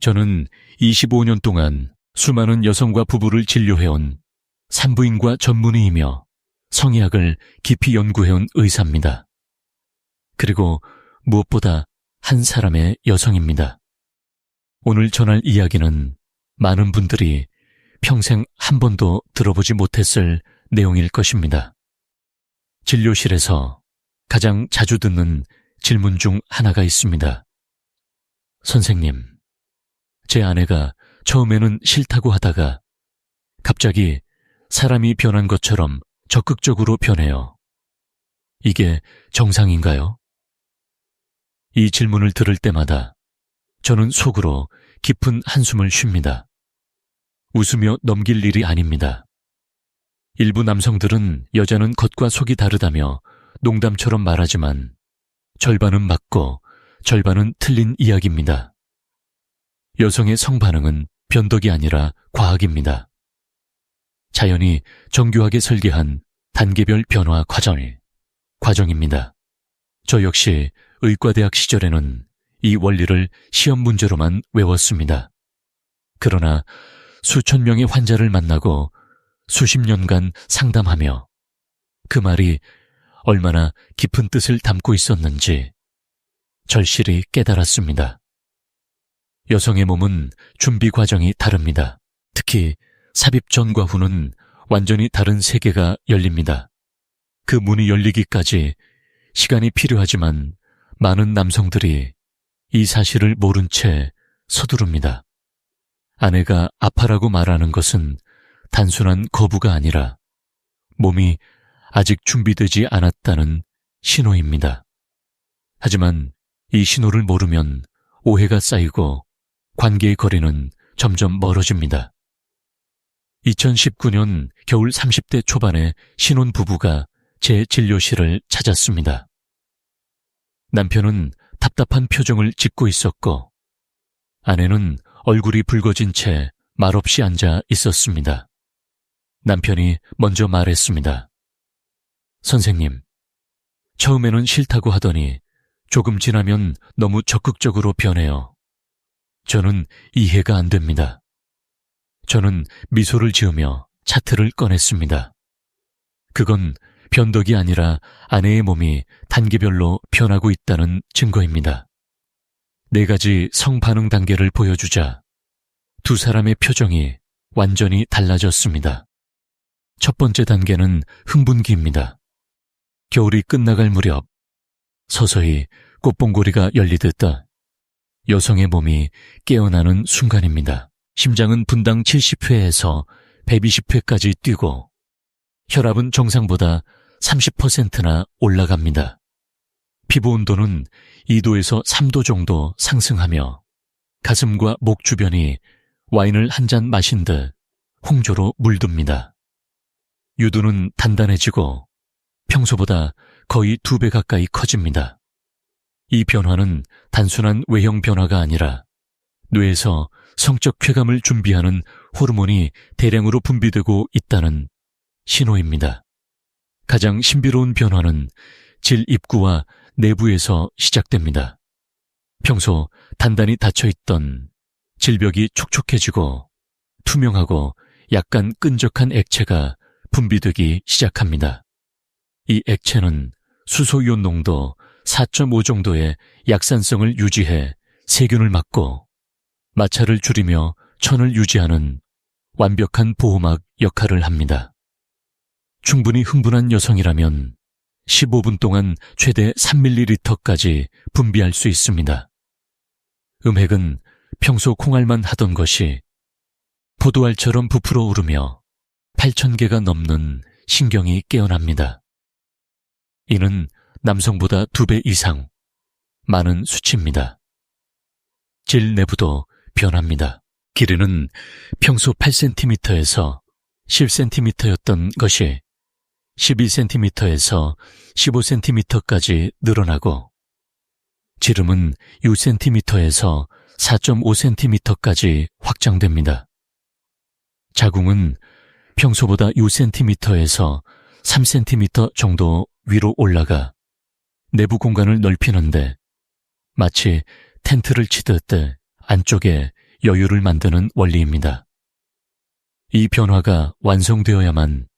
저는 25년 동안 수많은 여성과 부부를 진료해온 산부인과 전문의이며 성의학을 깊이 연구해온 의사입니다. 그리고 무엇보다 한 사람의 여성입니다. 오늘 전할 이야기는 많은 분들이 평생 한 번도 들어보지 못했을 내용일 것입니다. 진료실에서 가장 자주 듣는 질문 중 하나가 있습니다. 선생님, 제 아내가 처음에는 싫다고 하다가 갑자기 사람이 변한 것처럼 적극적으로 변해요. 이게 정상인가요? 이 질문을 들을 때마다 저는 속으로 깊은 한숨을 쉽니다. 웃으며 넘길 일이 아닙니다. 일부 남성들은 여자는 겉과 속이 다르다며 농담처럼 말하지만 절반은 맞고 절반은 틀린 이야기입니다. 여성의 성반응은 변덕이 아니라 과학입니다. 자연이 정교하게 설계한 단계별 변화 과정이 과정입니다. 저 역시 의과대학 시절에는 이 원리를 시험 문제로만 외웠습니다. 그러나 수천 명의 환자를 만나고 수십 년간 상담하며 그 말이 얼마나 깊은 뜻을 담고 있었는지 절실히 깨달았습니다. 여성의 몸은 준비 과정이 다릅니다. 특히 삽입 전과 후는 완전히 다른 세계가 열립니다. 그 문이 열리기까지 시간이 필요하지만 많은 남성들이 이 사실을 모른 채 서두릅니다. 아내가 아파라고 말하는 것은 단순한 거부가 아니라 몸이 아직 준비되지 않았다는 신호입니다. 하지만 이 신호를 모르면 오해가 쌓이고 관계의 거리는 점점 멀어집니다. 2019년 겨울 30대 초반에 신혼 부부가 제 진료실을 찾았습니다. 남편은 답답한 표정을 짓고 있었고 아내는 얼굴이 붉어진 채 말없이 앉아 있었습니다. 남편이 먼저 말했습니다. 선생님, 처음에는 싫다고 하더니 조금 지나면 너무 적극적으로 변해요. 저는 이해가 안 됩니다. 저는 미소를 지으며 차트를 꺼냈습니다. 그건 변덕이 아니라 아내의 몸이 단계별로 변하고 있다는 증거입니다. 네 가지 성반응 단계를 보여주자 두 사람의 표정이 완전히 달라졌습니다. 첫 번째 단계는 흥분기입니다. 겨울이 끝나갈 무렵 서서히 꽃봉고리가 열리듯 여성의 몸이 깨어나는 순간입니다. 심장은 분당 70회에서 120회까지 뛰고 혈압은 정상보다 30%나 올라갑니다. 피부 온도는 2도에서 3도 정도 상승하며 가슴과 목 주변이 와인을 한 잔 마신 듯 홍조로 물듭니다. 유두는 단단해지고 평소보다 거의 두 배 가까이 커집니다. 이 변화는 단순한 외형 변화가 아니라 뇌에서 성적 쾌감을 준비하는 호르몬이 대량으로 분비되고 있다는 신호입니다. 가장 신비로운 변화는 질 입구와 내부에서 시작됩니다. 평소 단단히 닫혀 있던 질벽이 촉촉해지고 투명하고 약간 끈적한 액체가 분비되기 시작합니다. 이 액체는 수소이온 농도 4.5 정도의 약산성을 유지해 세균을 막고 마찰을 줄이며 천을 유지하는 완벽한 보호막 역할을 합니다. 충분히 흥분한 여성이라면 15분 동안 최대 3ml까지 분비할 수 있습니다. 음핵은 평소 콩알만 하던 것이 포도알처럼 부풀어 오르며 8,000개가 넘는 신경이 깨어납니다. 이는 남성보다 두 배 이상 많은 수치입니다. 질 내부도 변합니다. 길이는 평소 8cm에서 10cm였던 것이 12cm에서 15cm까지 늘어나고 지름은 6cm에서 4.5cm까지 확장됩니다. 자궁은 평소보다 6cm에서 3cm 정도 위로 올라가 내부 공간을 넓히는데 마치 텐트를 치듯 안쪽에 여유를 만드는 원리입니다. 이 변화가 완성되어야만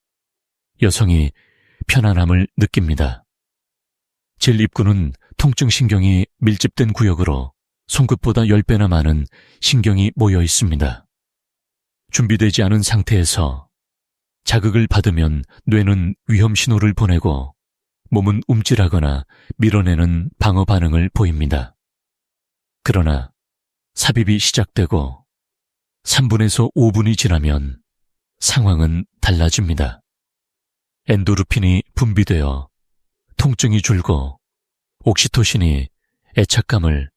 여성이 편안함을 느낍니다. 질 입구는 통증신경이 밀집된 구역으로 손끝보다 10배나 많은 신경이 모여 있습니다. 준비되지 않은 상태에서 자극을 받으면 뇌는 위험 신호를 보내고 몸은 움찔하거나 밀어내는 방어 반응을 보입니다. 그러나 삽입이 시작되고 3분에서 5분이 지나면 상황은 달라집니다. 엔도르핀이 분비되어 통증이 줄고 옥시토신이 애착감을,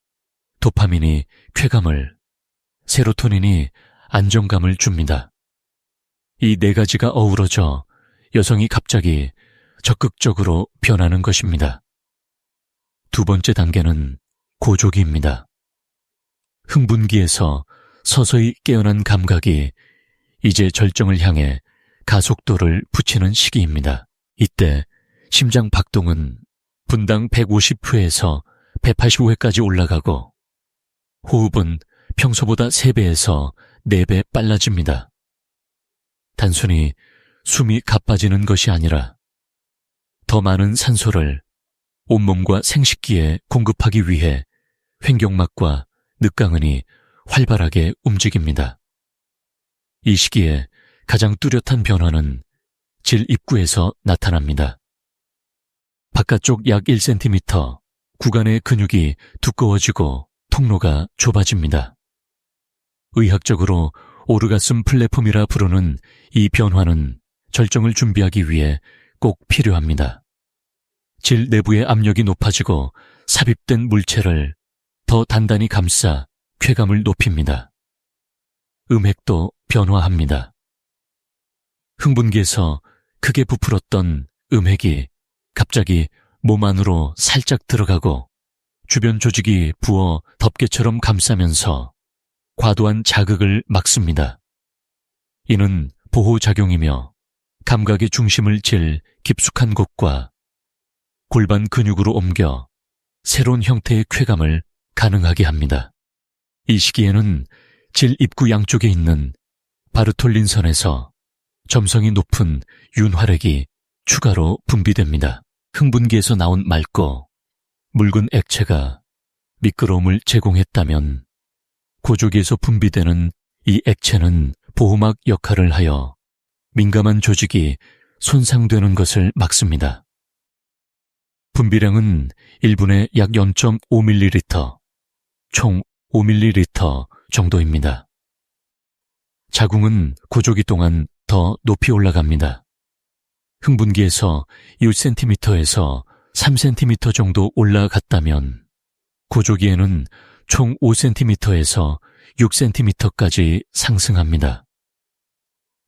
도파민이 쾌감을, 세로토닌이 안정감을 줍니다. 이 네 가지가 어우러져 여성이 갑자기 적극적으로 변하는 것입니다. 두 번째 단계는 고조기입니다. 흥분기에서 서서히 깨어난 감각이 이제 절정을 향해 가속도를 붙이는 시기입니다. 이때 심장 박동은 분당 150회에서 185회까지 올라가고 호흡은 평소보다 3배에서 4배 빨라집니다. 단순히 숨이 가빠지는 것이 아니라 더 많은 산소를 온몸과 생식기에 공급하기 위해 횡격막과 늑강은이 활발하게 움직입니다. 이 시기에 가장 뚜렷한 변화는 질 입구에서 나타납니다. 바깥쪽 약 1cm 구간의 근육이 두꺼워지고 통로가 좁아집니다. 의학적으로 오르가슴 플랫폼이라 부르는 이 변화는 절정을 준비하기 위해 꼭 필요합니다. 질 내부의 압력이 높아지고 삽입된 물체를 더 단단히 감싸 쾌감을 높입니다. 음핵도 변화합니다. 흥분기에서 크게 부풀었던 음핵이 갑자기 몸 안으로 살짝 들어가고 주변 조직이 부어 덮개처럼 감싸면서 과도한 자극을 막습니다. 이는 보호작용이며 감각의 중심을 질 깊숙한 곳과 골반 근육으로 옮겨 새로운 형태의 쾌감을 가능하게 합니다. 이 시기에는 질 입구 양쪽에 있는 바르톨린 선에서 점성이 높은 윤활액이 추가로 분비됩니다. 흥분기에서 나온 맑고 묽은 액체가 미끄러움을 제공했다면 고조기에서 분비되는 이 액체는 보호막 역할을 하여 민감한 조직이 손상되는 것을 막습니다. 분비량은 1분에 약 0.5ml, 총 5ml 정도입니다. 자궁은 고조기 동안 더 높이 올라갑니다. 흥분기에서 6cm에서 3cm 정도 올라갔다면 고조기에는 총 5cm에서 6cm까지 상승합니다.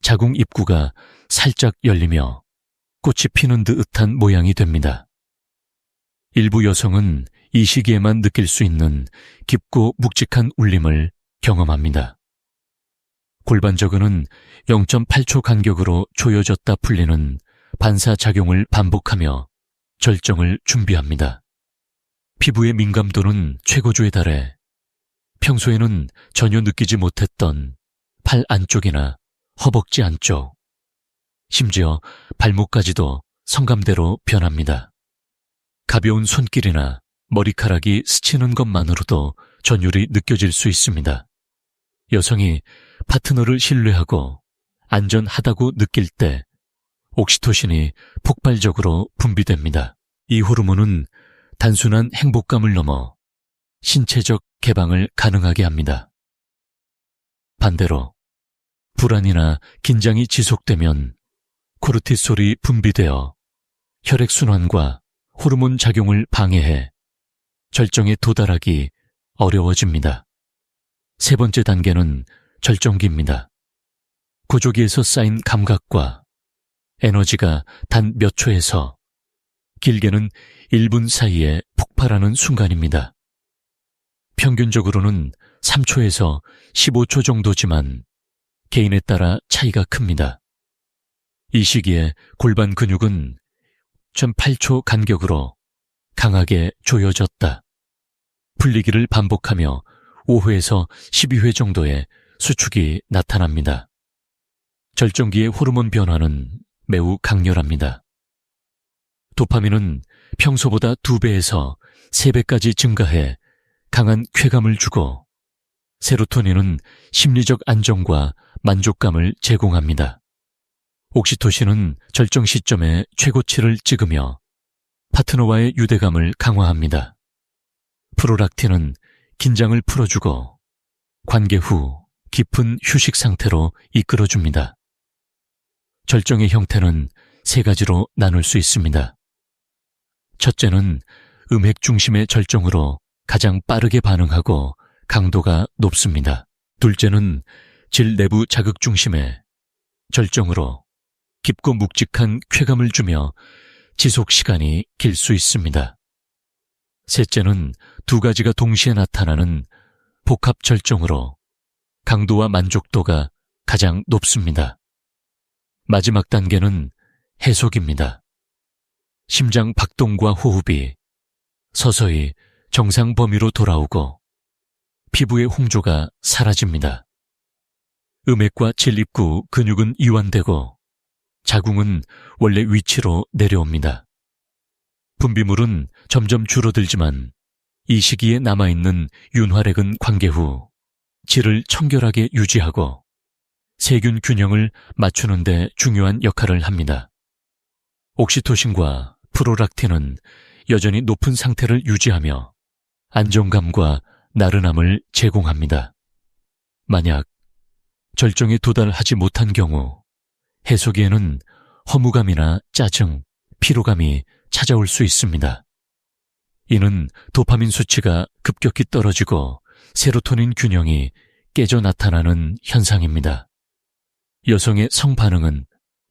자궁 입구가 살짝 열리며 꽃이 피는 듯한 모양이 됩니다. 일부 여성은 이 시기에만 느낄 수 있는 깊고 묵직한 울림을 경험합니다. 골반저근은 0.8초 간격으로 조여졌다 풀리는 반사작용을 반복하며 절정을 준비합니다. 피부의 민감도는 최고조에 달해 평소에는 전혀 느끼지 못했던 팔 안쪽이나 허벅지 안쪽, 심지어 발목까지도 성감대로 변합니다. 가벼운 손길이나 머리카락이 스치는 것만으로도 전율이 느껴질 수 있습니다. 여성이 파트너를 신뢰하고 안전하다고 느낄 때 옥시토신이 폭발적으로 분비됩니다. 이 호르몬은 단순한 행복감을 넘어 신체적 개방을 가능하게 합니다. 반대로 불안이나 긴장이 지속되면 코르티솔이 분비되어 혈액순환과 호르몬 작용을 방해해 절정에 도달하기 어려워집니다. 세 번째 단계는 절정기입니다. 구조기에서 쌓인 감각과 에너지가 단 몇 초에서 길게는 1분 사이에 폭발하는 순간입니다. 평균적으로는 3초에서 15초 정도지만 개인에 따라 차이가 큽니다. 이 시기에 골반 근육은 1.8초 간격으로 강하게 조여졌다. 풀리기를 반복하며 5회에서 12회 정도의 수축이 나타납니다. 절정기의 호르몬 변화는 매우 강렬합니다. 도파민은 평소보다 2배에서 3배까지 증가해 강한 쾌감을 주고 세로토닌은 심리적 안정과 만족감을 제공합니다. 옥시토신은 절정 시점에 최고치를 찍으며 파트너와의 유대감을 강화합니다. 프로락틴은 긴장을 풀어주고 관계 후 깊은 휴식 상태로 이끌어줍니다. 절정의 형태는 세 가지로 나눌 수 있습니다. 첫째는 음핵 중심의 절정으로 가장 빠르게 반응하고 강도가 높습니다. 둘째는 질 내부 자극 중심의 절정으로 깊고 묵직한 쾌감을 주며 지속 시간이 길 수 있습니다. 셋째는 두 가지가 동시에 나타나는 복합 절정으로 강도와 만족도가 가장 높습니다. 마지막 단계는 해속입니다. 심장 박동과 호흡이 서서히 정상 범위로 돌아오고 피부의 홍조가 사라집니다. 음액과 질입구 근육은 이완되고 자궁은 원래 위치로 내려옵니다. 분비물은 점점 줄어들지만 이 시기에 남아있는 윤활액은 관계 후 질을 청결하게 유지하고 세균 균형을 맞추는 데 중요한 역할을 합니다. 옥시토신과 프로락틴은 여전히 높은 상태를 유지하며 안정감과 나른함을 제공합니다. 만약 절정에 도달하지 못한 경우 해소기에는 허무감이나 짜증, 피로감이 찾아올 수 있습니다. 이는 도파민 수치가 급격히 떨어지고 세로토닌 균형이 깨져 나타나는 현상입니다. 여성의 성반응은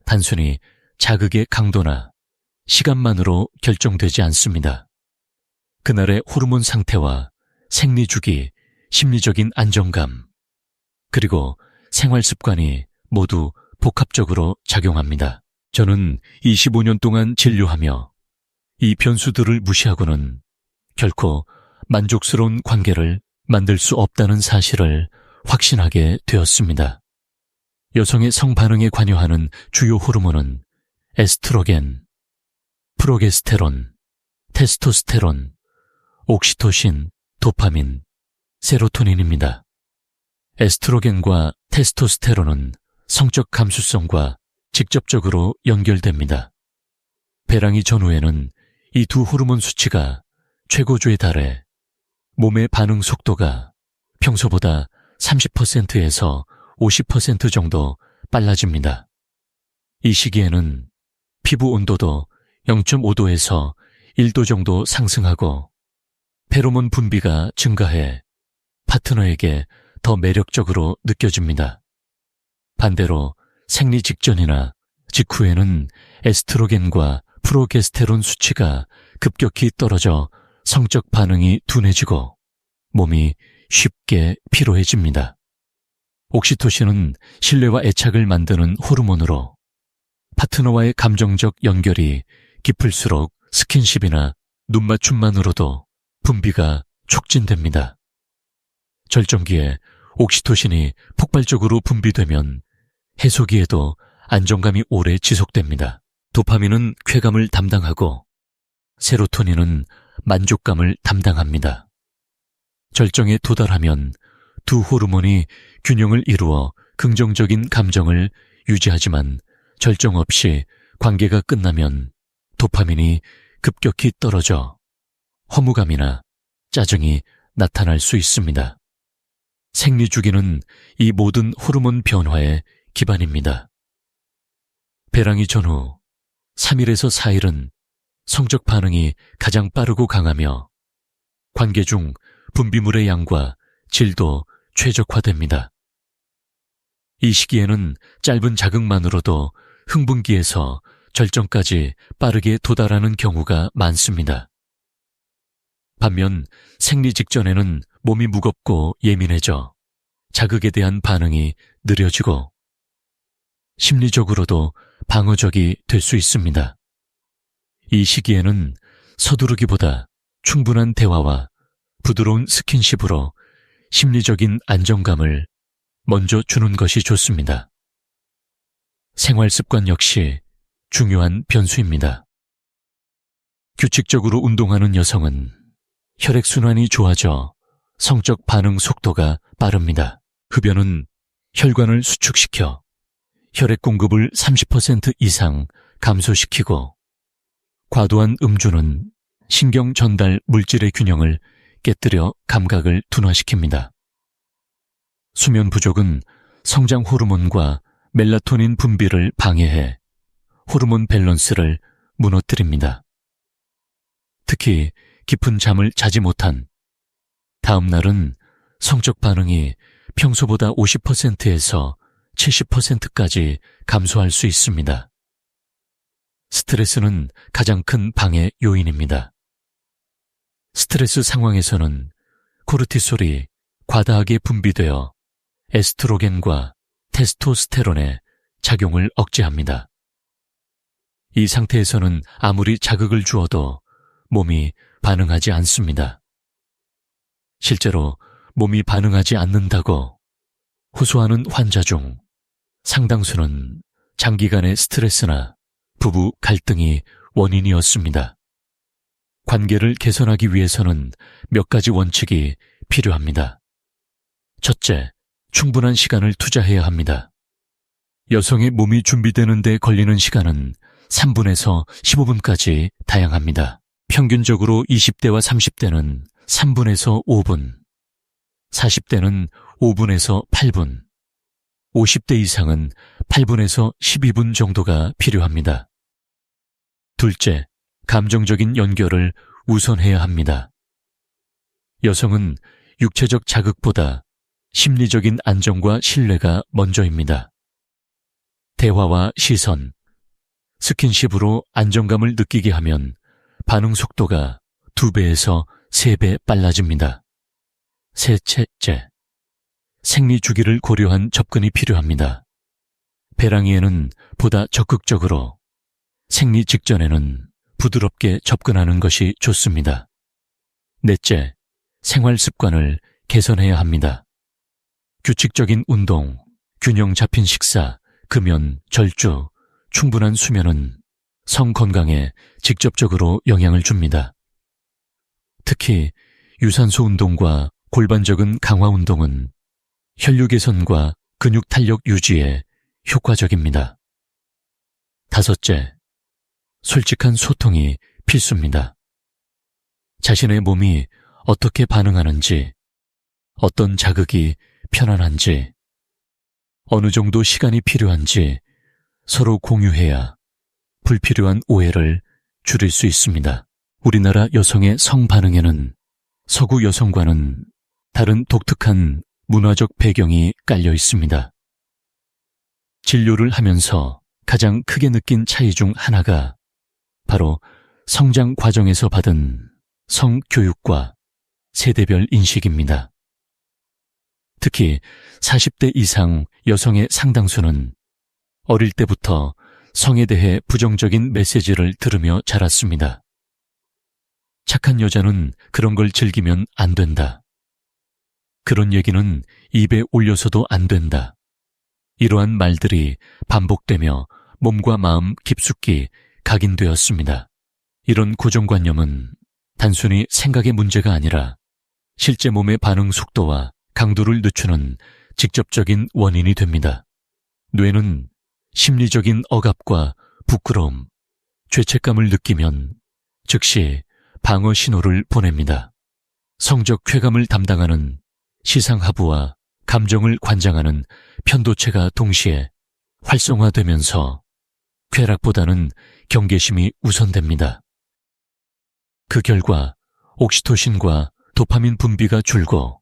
단순히 자극의 강도나 시간만으로 결정되지 않습니다. 그날의 호르몬 상태와 생리 주기, 심리적인 안정감, 그리고 생활 습관이 모두 복합적으로 작용합니다. 저는 25년 동안 진료하며 이 변수들을 무시하고는 결코 만족스러운 관계를 만들 수 없다는 사실을 확신하게 되었습니다. 여성의 성 반응에 관여하는 주요 호르몬은 에스트로겐, 프로게스테론, 테스토스테론, 옥시토신, 도파민, 세로토닌입니다. 에스트로겐과 테스토스테론은 성적 감수성과 직접적으로 연결됩니다. 배랑이 전후에는 이 두 호르몬 수치가 최고조에 달해 몸의 반응 속도가 평소보다 30%에서 50% 정도 빨라집니다. 이 시기에는 피부 온도도 0.5도에서 1도 정도 상승하고 페로몬 분비가 증가해 파트너에게 더 매력적으로 느껴집니다. 반대로 생리 직전이나 직후에는 에스트로겐과 프로게스테론 수치가 급격히 떨어져 성적 반응이 둔해지고 몸이 쉽게 피로해집니다. 옥시토신은 신뢰와 애착을 만드는 호르몬으로 파트너와의 감정적 연결이 깊을수록 스킨십이나 눈맞춤만으로도 분비가 촉진됩니다. 절정기에 옥시토신이 폭발적으로 분비되면 해소기에도 안정감이 오래 지속됩니다. 도파민은 쾌감을 담당하고 세로토닌은 만족감을 담당합니다. 절정에 도달하면 두 호르몬이 균형을 이루어 긍정적인 감정을 유지하지만 절정 없이 관계가 끝나면 도파민이 급격히 떨어져 허무감이나 짜증이 나타날 수 있습니다. 생리 주기는 이 모든 호르몬 변화의 기반입니다. 배랑이 전후 3일에서 4일은 성적 반응이 가장 빠르고 강하며 관계 중 분비물의 양과 질도 최적화됩니다. 이 시기에는 짧은 자극만으로도 흥분기에서 절정까지 빠르게 도달하는 경우가 많습니다. 반면 생리 직전에는 몸이 무겁고 예민해져 자극에 대한 반응이 느려지고 심리적으로도 방어적이 될 수 있습니다. 이 시기에는 서두르기보다 충분한 대화와 부드러운 스킨십으로 심리적인 안정감을 먼저 주는 것이 좋습니다. 생활 습관 역시 중요한 변수입니다. 규칙적으로 운동하는 여성은 혈액순환이 좋아져 성적 반응 속도가 빠릅니다. 흡연은 혈관을 수축시켜 혈액 공급을 30% 이상 감소시키고 과도한 음주는 신경 전달 물질의 균형을 깨뜨려 감각을 둔화시킵니다. 수면 부족은 성장 호르몬과 멜라토닌 분비를 방해해 호르몬 밸런스를 무너뜨립니다. 특히 깊은 잠을 자지 못한 다음 날은 성적 반응이 평소보다 50%에서 70%까지 감소할 수 있습니다. 스트레스는 가장 큰 방해 요인입니다. 스트레스 상황에서는 코르티솔이 과다하게 분비되어 에스트로겐과 테스토스테론의 작용을 억제합니다. 이 상태에서는 아무리 자극을 주어도 몸이 반응하지 않습니다. 실제로 몸이 반응하지 않는다고 호소하는 환자 중 상당수는 장기간의 스트레스나 부부 갈등이 원인이었습니다. 관계를 개선하기 위해서는 몇 가지 원칙이 필요합니다. 첫째, 충분한 시간을 투자해야 합니다. 여성의 몸이 준비되는 데 걸리는 시간은 3분에서 15분까지 다양합니다. 평균적으로 20대와 30대는 3분에서 5분, 40대는 5분에서 8분, 50대 이상은 8분에서 12분 정도가 필요합니다. 둘째, 감정적인 연결을 우선해야 합니다. 여성은 육체적 자극보다 심리적인 안정과 신뢰가 먼저입니다. 대화와 시선, 스킨십으로 안정감을 느끼게 하면 반응 속도가 두 배에서 세배 빨라집니다. 셋째째, 생리 주기를 고려한 접근이 필요합니다. 배랑이에는 보다 적극적으로, 생리 직전에는 부드럽게 접근하는 것이 좋습니다. 넷째, 생활 습관을 개선해야 합니다. 규칙적인 운동, 균형 잡힌 식사, 금연, 절주, 충분한 수면은 성 건강에 직접적으로 영향을 줍니다. 특히 유산소 운동과 골반적인 강화 운동은 혈류 개선과 근육 탄력 유지에 효과적입니다. 다섯째, 솔직한 소통이 필수입니다. 자신의 몸이 어떻게 반응하는지, 어떤 자극이 편안한지, 어느 정도 시간이 필요한지 서로 공유해야 불필요한 오해를 줄일 수 있습니다. 우리나라 여성의 성 반응에는 서구 여성과는 다른 독특한 문화적 배경이 깔려 있습니다. 진료를 하면서 가장 크게 느낀 차이 중 하나가 바로 성장 과정에서 받은 성교육과 세대별 인식입니다. 특히 40대 이상 여성의 상당수는 어릴 때부터 성에 대해 부정적인 메시지를 들으며 자랐습니다. 착한 여자는 그런 걸 즐기면 안 된다. 그런 얘기는 입에 올려서도 안 된다. 이러한 말들이 반복되며 몸과 마음 깊숙이 각인되었습니다. 이런 고정관념은 단순히 생각의 문제가 아니라 실제 몸의 반응 속도와 강도를 늦추는 직접적인 원인이 됩니다. 뇌는 심리적인 억압과 부끄러움, 죄책감을 느끼면 즉시 방어 신호를 보냅니다. 성적 쾌감을 담당하는 시상하부와 감정을 관장하는 편도체가 동시에 활성화되면서 쾌락보다는 경계심이 우선됩니다. 그 결과 옥시토신과 도파민 분비가 줄고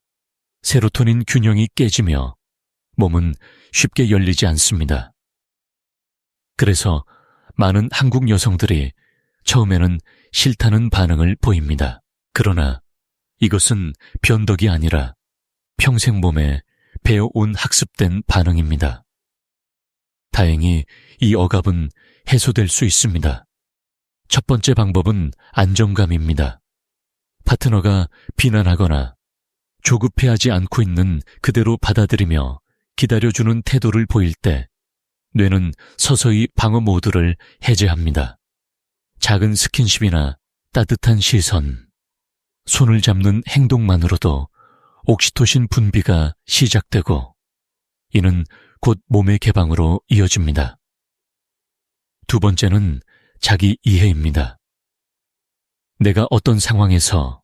세로토닌 균형이 깨지며 몸은 쉽게 열리지 않습니다. 그래서 많은 한국 여성들이 처음에는 싫다는 반응을 보입니다. 그러나 이것은 변덕이 아니라 평생 몸에 배워온 학습된 반응입니다. 다행히 이 억압은 해소될 수 있습니다. 첫 번째 방법은 안정감입니다. 파트너가 비난하거나 조급해하지 않고 있는 그대로 받아들이며 기다려주는 태도를 보일 때 뇌는 서서히 방어 모드를 해제합니다. 작은 스킨십이나 따뜻한 시선, 손을 잡는 행동만으로도 옥시토신 분비가 시작되고 이는 곧 몸의 개방으로 이어집니다. 두 번째는 자기 이해입니다. 내가 어떤 상황에서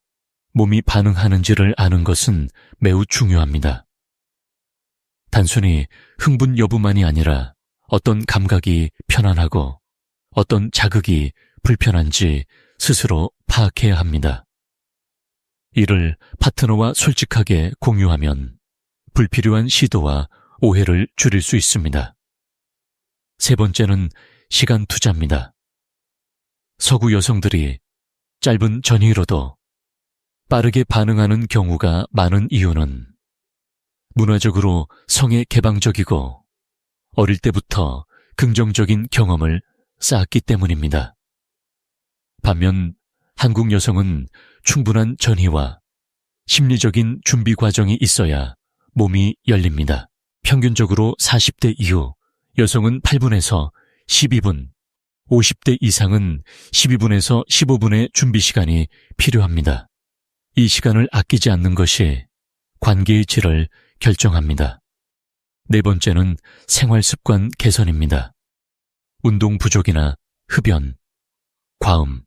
몸이 반응하는지를 아는 것은 매우 중요합니다. 단순히 흥분 여부만이 아니라 어떤 감각이 편안하고 어떤 자극이 불편한지 스스로 파악해야 합니다. 이를 파트너와 솔직하게 공유하면 불필요한 시도와 오해를 줄일 수 있습니다. 세 번째는 시간 투자입니다. 서구 여성들이 짧은 전이로도 빠르게 반응하는 경우가 많은 이유는 문화적으로 성에 개방적이고 어릴 때부터 긍정적인 경험을 쌓았기 때문입니다. 반면 한국 여성은 충분한 전이와 심리적인 준비 과정이 있어야 몸이 열립니다. 평균적으로 40대 이후 여성은 8분에서 12분, 50대 이상은 12분에서 15분의 준비 시간이 필요합니다. 이 시간을 아끼지 않는 것이 관계의 질을 결정합니다. 네 번째는 생활 습관 개선입니다. 운동 부족이나 흡연, 과음,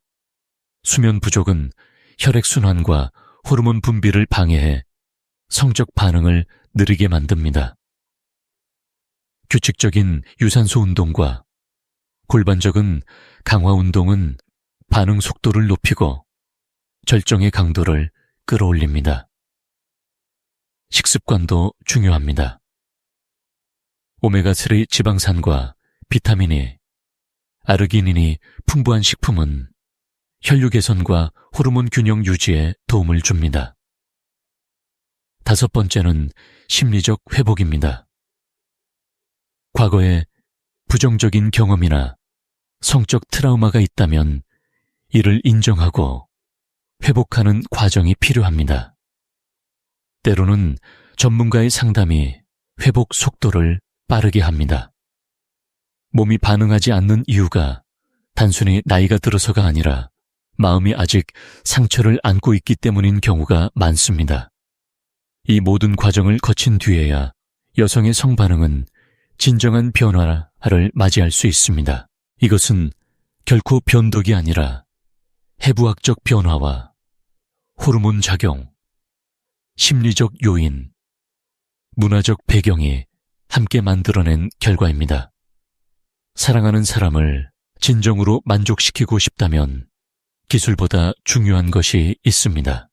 수면 부족은 혈액순환과 호르몬 분비를 방해해 성적 반응을 느리게 만듭니다. 규칙적인 유산소 운동과 골반적인 강화 운동은 반응 속도를 높이고 절정의 강도를 끌어올립니다. 식습관도 중요합니다. 오메가3 지방산과 비타민이, 아르기닌이 풍부한 식품은 혈류 개선과 호르몬 균형 유지에 도움을 줍니다. 다섯 번째는 심리적 회복입니다. 과거에 부정적인 경험이나 성적 트라우마가 있다면 이를 인정하고 회복하는 과정이 필요합니다. 때로는 전문가의 상담이 회복 속도를 빠르게 합니다. 몸이 반응하지 않는 이유가 단순히 나이가 들어서가 아니라 마음이 아직 상처를 안고 있기 때문인 경우가 많습니다. 이 모든 과정을 거친 뒤에야 여성의 성반응은 진정한 변화를 맞이할 수 있습니다. 이것은 결코 변덕이 아니라 해부학적 변화와 호르몬 작용, 심리적 요인, 문화적 배경이 함께 만들어낸 결과입니다. 사랑하는 사람을 진정으로 만족시키고 싶다면 기술보다 중요한 것이 있습니다.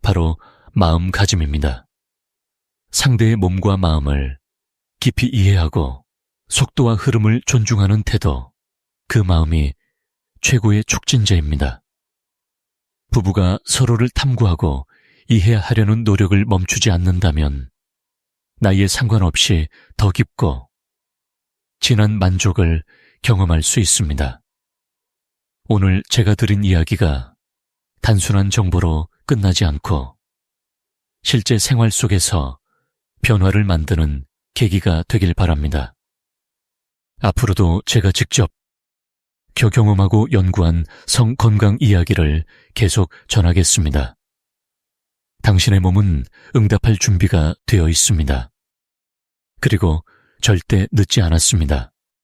바로 마음가짐입니다. 상대의 몸과 마음을 깊이 이해하고 속도와 흐름을 존중하는 태도, 그 마음이 최고의 촉진제입니다. 부부가 서로를 탐구하고 이해하려는 노력을 멈추지 않는다면 나이에 상관없이 더 깊고 진한 만족을 경험할 수 있습니다. 오늘 제가 드린 이야기가 단순한 정보로 끝나지 않고 실제 생활 속에서 변화를 만드는 계기가 되길 바랍니다. 앞으로도 제가 직접 경험하고 연구한 성 건강 이야기를 계속 전하겠습니다. 당신의 몸은 응답할 준비가 되어 있습니다. 그리고 절대 늦지 않았습니다.